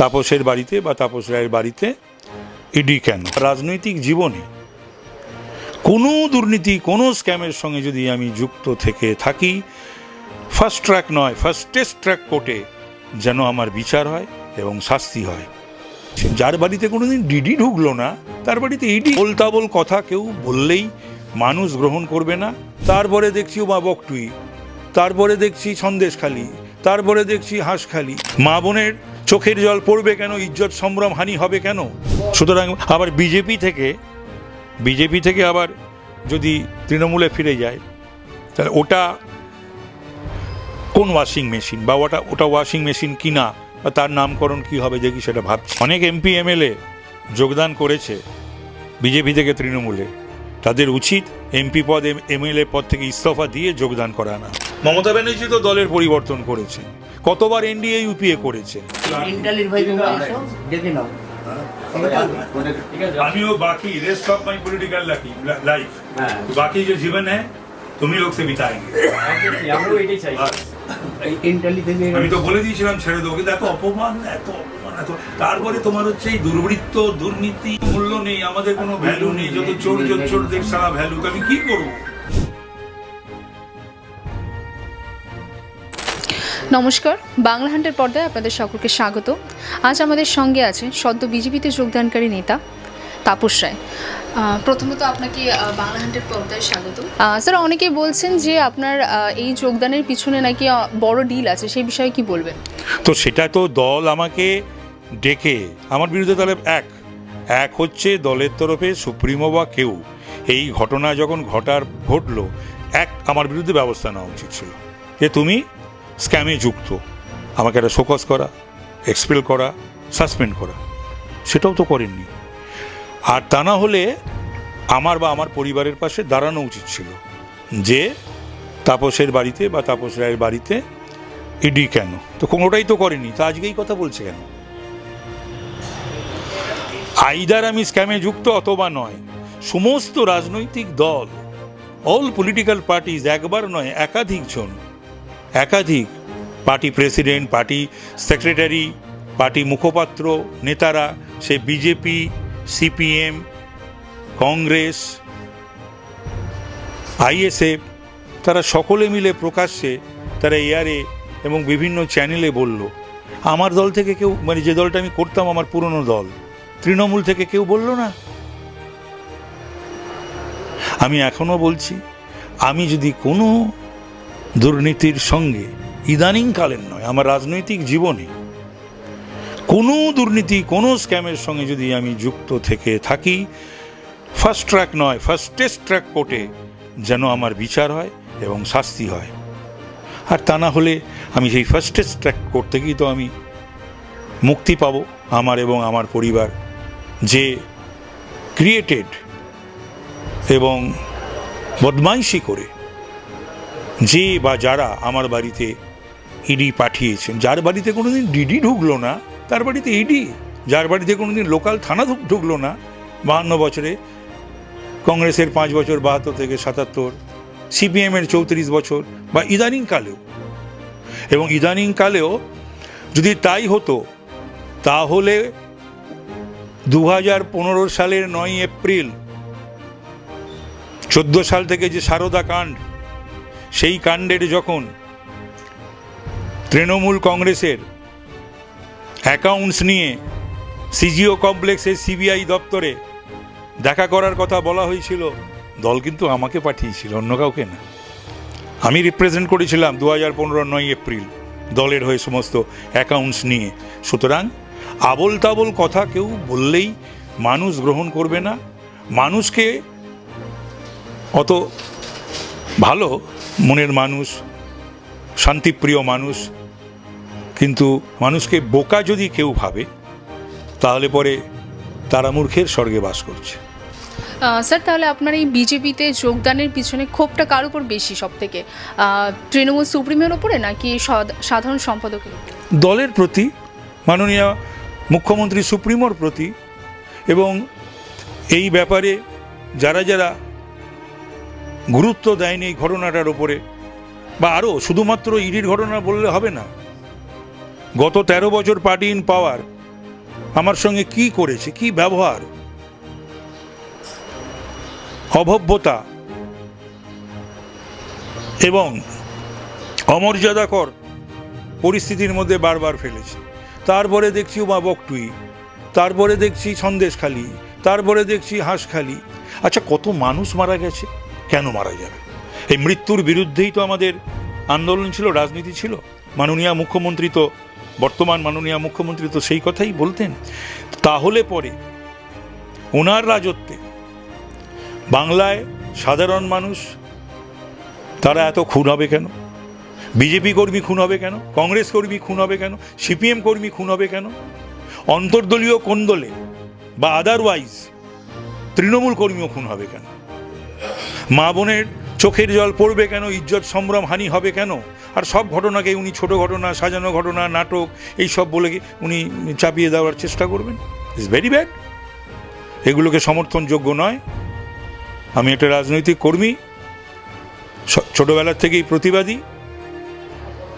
তাপসের বাড়িতে বা তাপস রায়ের বাড়িতে ইডি কেন? রাজনৈতিক জীবনে কোনো দুর্নীতি, কোনো স্ক্যামের সঙ্গে যদি আমি যুক্ত থেকে থাকি ফার্স্ট ট্র্যাক নয় ফার্স্টেস্ট ট্র্যাক কোর্টে যেন আমার বিচার হয় এবং শাস্তি হয়। যার বাড়িতে কোনোদিন ডিডি ঢুকলো না, তার বাড়িতে ইডি বলতাবল কথা কেউ বললেই মানুষ গ্রহণ করবে না। তারপরে দেখছি মা বকটুই, তারপরে দেখছি সন্দেশখালি তারপরে দেখছি হাঁসখালি মা বোনের চোখের জল পড়বে কেন? ইজ্জত সম্ভ্রম হানি হবে কেন? সুতরাং আবার বিজেপি থেকে বিজেপি থেকে আবার যদি তৃণমূলে ফিরে যায়, তাহলে ওটা কোন ওয়াশিং মেশিন বা ওটা ওটা ওয়াশিং মেশিন কিনা বা তার নামকরণ কি হবে দেখি সেটা ভাবছি। অনেক এমপি, এমএলএ যোগদান করেছে বিজেপি থেকে তৃণমূলে। তাদের উচিত এমপি পদ এমএলএ পদ থেকে ইস্তফা দিয়ে যোগদান করা না মমতা ব্যানার্জি তো দলের পরিবর্তন করেছে কতবার এনডিএ ইউপিএ করেছেন আমিও বাকি rest of my political life বাকি যে জীবন হ্যাঁ তুমি লোক সে বিতায়েঙ্গে। আমি তো বলে দিয়েছিলাম ছেড়ে দেবো কিন্তু এত অপমান এত তারপরে তোমার হচ্ছে এই দুর্বৃত্ত দুর্নীতি মূল্য নেই আমাদের কোনো ভ্যালু নেই যত চোর চোর চোরদের সারা ভ্যালু আমি কি করব? নমস্কার, বাংলা হান্টের পর্দায় আপনাদের সকলকে স্বাগত। আজ আমাদের সঙ্গে আছে সদ্য বিজেপিতে যোগদানকারী নেতা তাপস রায়। প্রথমত আপনাকে বাংলা হান্টের পর্দায় স্বাগত। স্যার অনেকেই বলছেন যে আপনার এই যোগদানের পিছনে নাকি বড় ডিল আছে, সেই বিষয়ে কি বলবেন? তো সেটা তো দল আমাকে ডেকে, আমার বিরুদ্ধে তাহলে এক। এক হচ্ছে দলের তরফে সুপ্রিমো বা কেউ, এই ঘটনা যখন ঘটার, ঘটলো, এক, আমার বিরুদ্ধে ব্যবস্থা নেওয়া উচিত ছিল। যে তুমি স্ক্যামে যুক্ত। আমাকে একটা শোকস করা এক্সপেল করা সাসপেন্ড করা। সেটাও তো করেননি। আর তা না হলে আমার বা আমার পরিবারের পাশে দাঁড়ানো উচিত ছিল যে তাপসের বাড়িতে বা তাপস রায়ের বাড়িতে ইডি কেন? তো কোনোটাই তো করেনি। তা আজকেই কথা বলছে কেন? আইদার আমি স্ক্যামে যুক্ত অথবা নয়। সমস্ত রাজনৈতিক দল অল পলিটিক্যাল পার্টিজ একবার নয় একাধিক জন একাধিক party president, party secretary, party মুখপাত্র, নেতারা, সে বিজেপি, সিপিএম, কংগ্রেস, আইএসএফ, তারা সকলে মিলে প্রকাশ্যে তারা এয়ারে এবং বিভিন্ন চ্যানেলে বলল, আমার দল থেকে কেউ মানে যে দলটা আমি করতাম আমার পুরনো দল, তৃণমূল থেকে কেউ বলল না? আমি এখনও বলছি, আমি যদি কোনো দুর্নীতির সঙ্গে। ইদানিংকালের নয়, আমার রাজনৈতিক জীবনে। কোনো দুর্নীতি, কোনো স্ক্যামের সঙ্গে যদি আমি যুক্ত থেকে থাকি ফার্স্ট ট্র্যাক নয় ফার্স্টেস্ট ট্র্যাক কোর্টে যেন আমার বিচার হয় এবং শাস্তি হয়। আর তা না হলে আমি সেই ফার্স্টেস্ট ট্র্যাক কোর্ট থেকেই তো আমি মুক্তি পাব আমার এবং আমার পরিবার, যে ক্রিয়েটেড এবং বদমাইশি করে যে বা যারা আমার বাড়িতে ইডি পাঠিয়েছেন, যার বাড়িতে কোনোদিন ডিডি ঢুকলো না, তার বাড়িতে ইডি যার বাড়িতে কোনোদিন লোকাল থানা ঢুক- ঢুকলো না, বাহান্ন বছরে, কংগ্রেসের পাঁচ বছর, বাহাত্তর থেকে সাতাত্তর সিপিএমের চৌত্রিশ বছর, বা ইদানিংকালেও এবং ইদানিংকালেও যদি তাই হতো, তাহলে দু হাজার পনেরো সালের নয় এপ্রিল, চোদ্দ সাল থেকে যে সারদা কাণ্ড সেই কাণ্ডের যখন তৃণমূল কংগ্রেসের অ্যাকাউন্টস নিয়ে সিজিও কমপ্লেক্সের সিবিআই দপ্তরে দেখা করার কথা বলা হয়েছিল, দল কিন্তু আমাকে পাঠিয়েছিল, অন্য কাউকে না। আমি রিপ্রেজেন্ট করেছিলাম দু হাজার পনেরো নয় এপ্রিল দলের হয়ে সমস্ত অ্যাকাউন্টস নিয়ে। সুতরাং আবল তাবল কথা কেউ বললেই মানুষ গ্রহণ করবে না। মানুষকে অত ভালো মনের মানুষ শান্তিপ্রিয় মানুষ কিন্তু মানুষকে বোকা যদি কেউ ভাবে তাহলে পরে তারা মূর্খের স্বর্গে বাস করছে। স্যার তাহলে আপনার এই বিজেপিতে যোগদানের পিছনে ক্ষোভটা কার উপর বেশি সব থেকে তৃণমূল সুপ্রিমের ওপরে নাকি সাধারণ সম্পাদকের দলের প্রতি মাননীয় মুখ্যমন্ত্রী সুপ্রিমোর প্রতি এবং এই ব্যাপারে যারা যারা গুরুত্ব দেয়নি এই ঘটনাটার ওপরে বা আরও শুধুমাত্র ইডির ঘটনা বললে হবে না। গত তেরো বছর পার্টি ইন পাওয়ার, আমার সঙ্গে কি করেছে, কি ব্যবহার? অভব্যতা এবং অমর্যাদাকর পরিস্থিতির মধ্যে বারবার ফেলেছে। তারপরে দেখছি উমা বকটুই, তারপরে দেখছি সন্দেশখালি তারপরে দেখছি হাঁসখালি আচ্ছা কত মানুষ মারা গেছে? কেন মারা যাবে? এই মৃত্যুর বিরুদ্ধেই তো আমাদের আন্দোলন ছিল, রাজনীতি ছিল। মাননীয় মুখ্যমন্ত্রী তো, বর্তমান মাননীয় মুখ্যমন্ত্রী তো সেই কথাই বলতেন। তাহলে পরে ওনার রাজত্বে বাংলায় সাধারণ মানুষ, তারা এত খুন হবে কেন? বিজেপি কর্মী খুন হবে কেন? কংগ্রেস কর্মী খুন হবে কেন? সিপিএম কর্মী খুন হবে কেন? অন্তর্দলীয় কোন্দলে বা আদারওয়াইজ তৃণমূল কর্মীও খুন হবে কেন? মা বোনের চোখের জল পড়বে কেন? ইজ্জত সম্ভ্রম হানি হবে কেন? আর সব ঘটনাকে উনি ছোট ঘটনা, সাজানো ঘটনা, নাটক এই সব বলে উনি চাপিয়ে দেওয়ার চেষ্টা করবেন? ইজ ভেরি ব্যাড এগুলোকে সমর্থনযোগ্য নয়। আমি একটা রাজনৈতিক কর্মী ছোটবেলার থেকেই প্রতিবাদী।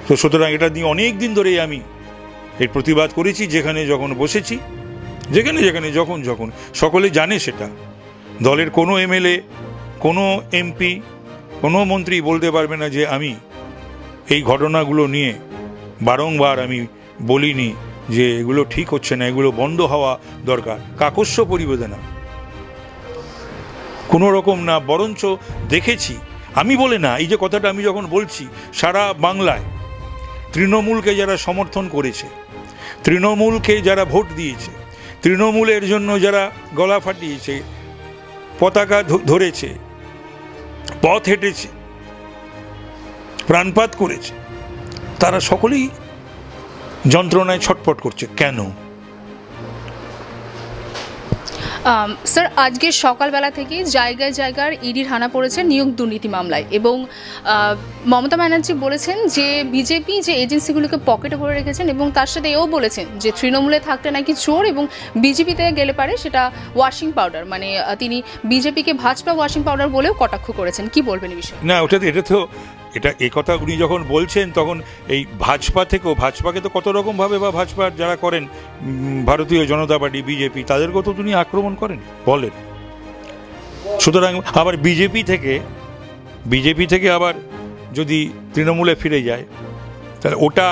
তো সুতরাং এটা নিয়ে অনেক দিন ধরেই আমি এর প্রতিবাদ করেছি, যেখানে যখন বসেছি, যেখানে যেখানে, যখন যখন। সকলে জানে সেটা। দলের কোনো এমএলএ কোনো এমপি কোনো মন্ত্রী বলতে পারবে না যে আমি এই ঘটনাগুলো নিয়ে বারংবার আমি বলিনি যে এগুলো ঠিক হচ্ছে না, এগুলো বন্ধ হওয়া দরকার, কাকস্য পরিবেদনা। কোনো রকম না, বরঞ্চ দেখেছি। আমি বলে না, এই যে কথাটা আমি যখন বলছি, সারা বাংলায় তৃণমূলকে যারা সমর্থন করেছে, তৃণমূলকে যারা ভোট দিয়েছে, তৃণমূলের জন্য যারা গলা ফাটিয়েছে, পতাকা ধরেছে পথ হেঁটেছে প্রাণপাত করেছে। তারা সকলেই যন্ত্রণায় ছটপট করছে। কেন? স্যার, আজকে সকালবেলা থেকে জায়গায় জায়গার ইডির হানা পড়েছে নিয়োগ দুর্নীতি মামলায়। এবং মমতা ব্যানার্জি বলেছেন যে বিজেপি যে এজেন্সিগুলোকে পকেটে ভরে রেখেছেন এবং তার সাথে এও বলেছেন যে তৃণমূলে থাকতে নাকি চোর এবং বিজেপিতে গেলে পারে সেটা ওয়াশিং পাউডার। মানে তিনি বিজেপিকে ভাজপা ওয়াশিং পাউডার বলেও কটাক্ষ করেছেন। কি বলবেন এই বিষয়ে? না ওটা এটা তো এটা এই কথা উনি যখন বলছেন, তখন এই ভাজপা থেকেও, ভাজপাকে তো কত রকমভাবে বা ভাজপার যারা করেন ভারতীয় জনতা পার্টি, বিজেপি, তাদেরকেও তো তিনি আক্রমণ করেন, বলেন। সুতরাং আবার বিজেপি থেকে বিজেপি থেকে আবার যদি তৃণমূলে ফিরে যায়, তাহলে ওটা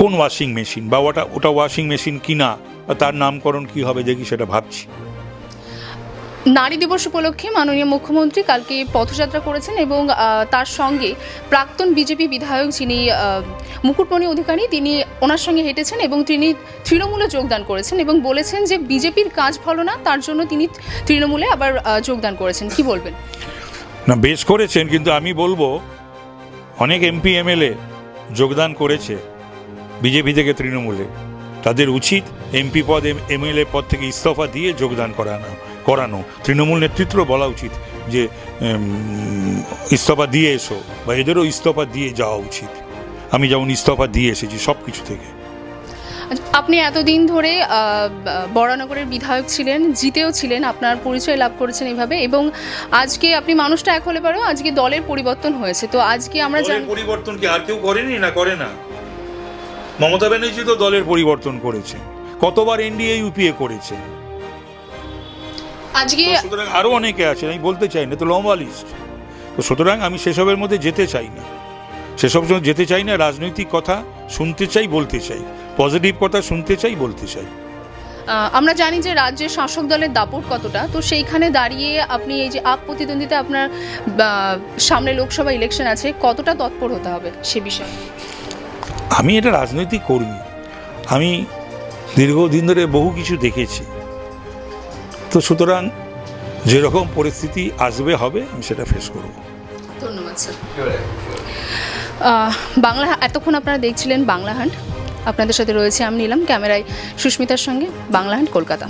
কোন ওয়াশিং মেশিন বা ওটা ওটা ওয়াশিং মেশিন কিনা, বা তার নামকরণ কি হবে, দেখি সেটা ভাবছি। নারী দিবস উপলক্ষে মাননীয় মুখ্যমন্ত্রী কালকে পথযাত্রা করেছেন এবং তার সঙ্গে প্রাক্তন বিজেপি বিধায়ক যিনি মুকুটমণি অধিকারী, তিনি ওনার সঙ্গে হেঁটেছেন এবং তিনি তৃণমূলে যোগদান করেছেন এবং বলেছেন যে বিজেপির কাজ ভালো না, তার জন্য তিনি তৃণমূলে আবার যোগদান করেছেন। কি বলবেন? না, বেশ করেছেন, কিন্তু আমি বলব, অনেক এমপি, এমএলএ যোগদান করেছে বিজেপি থেকে তৃণমূলে। তাদের উচিত এমপি পদ এমএলএ পদ থেকে ইস্তফা দিয়ে যোগদান করানো। করানো। তৃণমূল নেতৃত্ব বলা উচিত যে ইস্তফা দিয়ে এসো বা এদেরও ইস্তফা দিয়ে যাওয়া উচিত। আমি যেমন ইস্তফা দিয়ে এসেছি সব কিছু থেকে। আচ্ছা, আপনি এতদিন ধরে বরানগরের বিধায়ক ছিলেন জিতেও ছিলেন আপনার পরিচয় লাভ করেছেন এইভাবে এবং আজকে আপনি মানুষটা এক হলে পারো আজকে দলের পরিবর্তন হয়েছে। তো আজকে আমরা জান পরিবর্তন কি আর কেউ করেনি না করে না? মমতা ব্যানার্জি তো দলের পরিবর্তন করেছে। কতবার এনডিএ ইউপিএ করেছে। আজকে সুতরাং আরও অনেকে আছে আমি বলতে চাই না তো লম্বা লিস্ট তো সুতরাং আমি সেসবের মধ্যে যেতে চাই না। সেসব জন্য যেতে চাই না রাজনৈতিক কথা শুনতে চাই বলতে চাই। পজিটিভ কথা শুনতে চাই বলতে চাই। আমরা জানি যে রাজ্যের শাসক দলের দাপট কতটা তো সেইখানে দাঁড়িয়ে আপনি এই যে আপ প্রতিদ্বন্দ্বিতা আপনার সামনে লোকসভা ইলেকশন আছে কতটা তৎপর হতে হবে সে বিষয়ে? আমি এটা রাজনৈতিক কর্মী আমি দীর্ঘদিন ধরে বহু কিছু দেখেছি। তো সুতরাং যেরকম পরিস্থিতি আসবে, হবে, আমি সেটা ফেস করব। ধন্যবাদ, স্যার। বাংলা এতক্ষণ আপনারা দেখছিলেন বাংলা হান্ট। আপনাদের সাথে রয়েছে, আমি নিলাম ক্যামেরায় সুস্মিতার সঙ্গে বাংলা হান্ট কলকাতা।